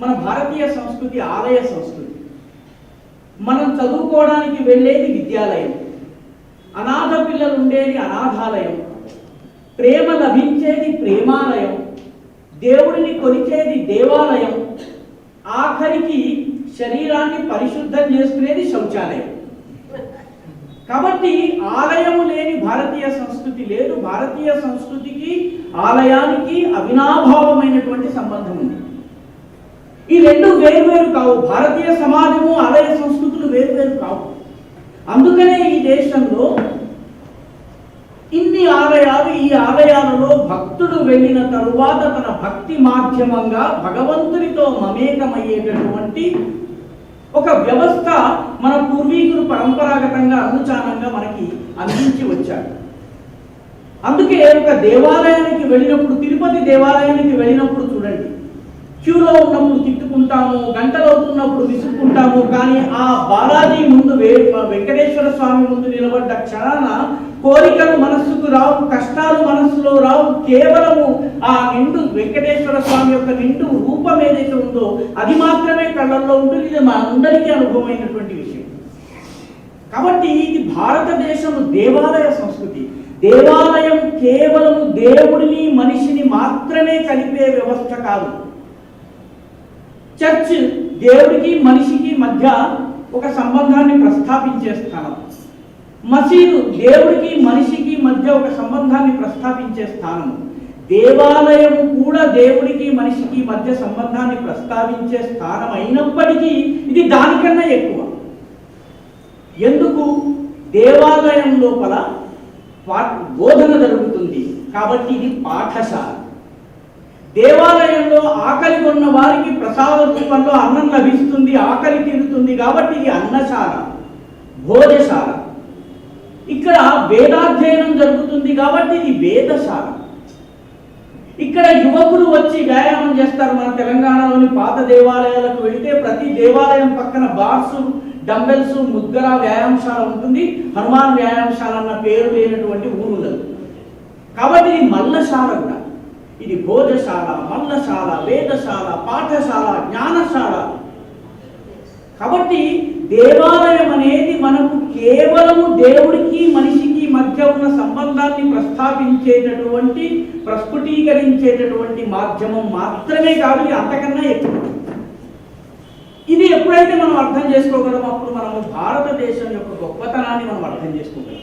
మన భారతీయ సంస్కృతి ఆలయ సంస్కృతి. మనం చదువుకోవడానికి వెళ్ళేది విద్యాలయం. అనాథ పిల్లలు ఉండేది అనాథాలయం. ప్రేమ లభించేది ప్రేమాలయం. దేవుడిని కొలిచేది దేవాలయం. ఆఖరికి శరీరాన్ని పరిశుద్ధం చేసుకునేది శౌచాలయం. కాబట్టి ఆలయము లేని భారతీయ సంస్కృతి లేదు. భారతీయ సంస్కృతికి ఆలయానికి అవినాభావమైనటువంటి సంబంధం ఉంది. ఈ రెండు వేరువేరు కావు. భారతీయ సమాజము ఆలయ సంస్కృతులు వేరువేరు కావు. అందుకనే ఈ దేశంలో ఇన్ని ఆలయాలు ఈ ఆలయాలలో భక్తుడు వెళ్ళిన తరువాత తన భక్తి మాధ్యమంగా భగవంతునితో మమేకమయ్యేటటువంటి ఒక వ్యవస్థ మన పూర్వీకులు పరంపరాగతంగా అనుచానంగా మనకి అందించి వచ్చారు అందుకే ఒక దేవాలయానికి వెళ్ళినప్పుడు తిరుపతి దేవాలయానికి వెళ్ళినప్పుడు చూడండి. క్యూలో ఉన్నప్పుడు తిట్టుకుంటాము గంటలు అవుతున్నప్పుడు విసుక్కుంటాము కానీ ఆ బాలాజీ ముందు వే- వెంకటేశ్వర స్వామి ముందు నిలబడ్డ క్షణాన కోరికలు మనస్సుకు రావు కష్టాలు మనస్సులో రావు కేవలము ఆ నిండు వెంకటేశ్వర స్వామి యొక్క నిండు రూపం ఏదైతే ఉంటుందో అది మాత్రమే కళ్ళల్లో ఉంటుంది ఇది మా అందరికీ అనుభవమైనటువంటి విషయం. కాబట్టి ఇది భారతదేశం దేవాలయ సంస్కృతి. దేవాలయం కేవలం దేవుడిని మనిషిని మాత్రమే కలిపే వ్యవస్థ కాదు. చర్చ్ దేవుడికి మనిషికి మధ్య ఒక సంబంధాన్ని ప్రస్థాపించే స్థానం మసీదు దేవుడికి మనిషికి మధ్య ఒక సంబంధాన్ని ప్రస్థాపించే స్థానం దేవాలయము కూడా దేవుడికి మనిషికి మధ్య సంబంధాన్ని ప్రస్తావించే స్థానం అయినప్పటికీ ఇది దానికన్నా ఎక్కువ. ఎందుకు? దేవాలయం లోపల బోధన జరుగుతుంది. కాబట్టి ఇది పాఠశాల. దేవాలయంలో ఆకలి కొన్న వారికి ప్రసాద రూపంలో అన్నం లభిస్తుంది ఆకలి తీరుతుంది కాబట్టి ఇది అన్నశాల భోజశాల ఇక్కడ వేదాధ్యయనం జరుగుతుంది కాబట్టి ఇది వేదశాల. ఇక్కడ యువకులు వచ్చి వ్యాయామం చేస్తారు. మన తెలంగాణలోని పాత దేవాలయాలకు వెళితే ప్రతి దేవాలయం పక్కన బార్స్ డంబెల్స్ ముద్గర వ్యాయామశాల ఉంటుంది. హనుమాన్ వ్యాయామశాల అన్న పేరు లేనటువంటి ఊరు కాబట్టి ఇది మల్లశాల కూడా. ఇది భోజశాల మల్లశాల వేదశాల పాఠశాల జ్ఞానశాల. కాబట్టి దేవాలయం అనేది మనకు కేవలము దేవుడికి మనిషికి మధ్య ఉన్న సంబంధాన్ని ప్రస్థాపించేటటువంటి ప్రస్ఫుటీకరించేటటువంటి మాధ్యమం మాత్రమే కాదు ఇది అంతకన్నా ఎక్కువ. ఇది ఎప్పుడైతే మనం అర్థం చేసుకోగలమో అప్పుడు మనము భారతదేశం యొక్క గొప్పతనాన్ని మనం అర్థం చేసుకోగలం